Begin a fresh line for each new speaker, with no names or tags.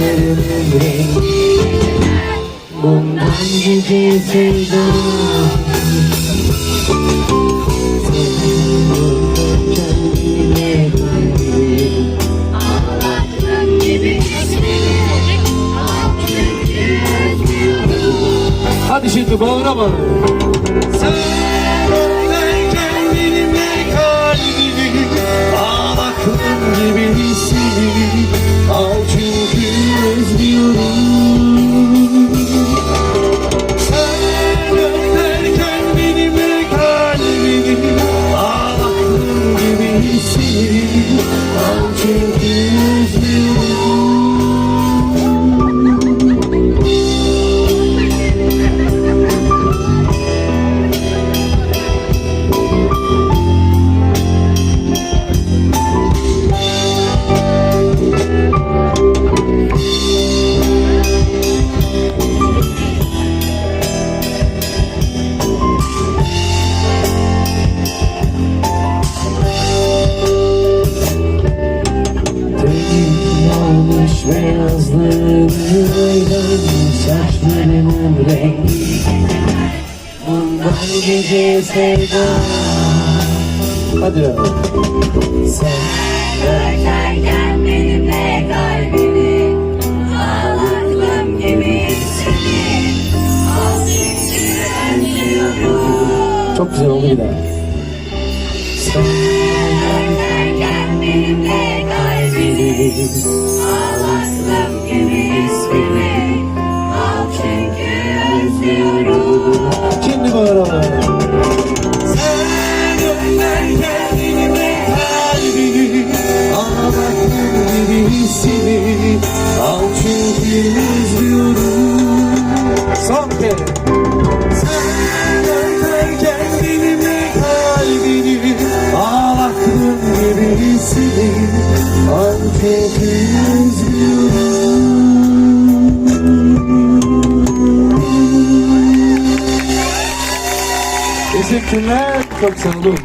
Rengi Bundan gece
özlüyorum
Hadi şimdi bağıra bağıra.
see aydan Saçlarının rengi Bundan gece sevdam
Hadi ya.
Sen
Öterken benimle kalbini Ağlattığım gibi seni Al çünkü
Çok güzel oldu bir daha.
Sen
Öterken benimle kalbini
Gibi hissini Al çünkü özlüyorum Son kere. Sen öperken benimle kalbini Ağlattığın gibi hissini Al çünkü özlüyorum Teşekkürler. Çok sağ olun.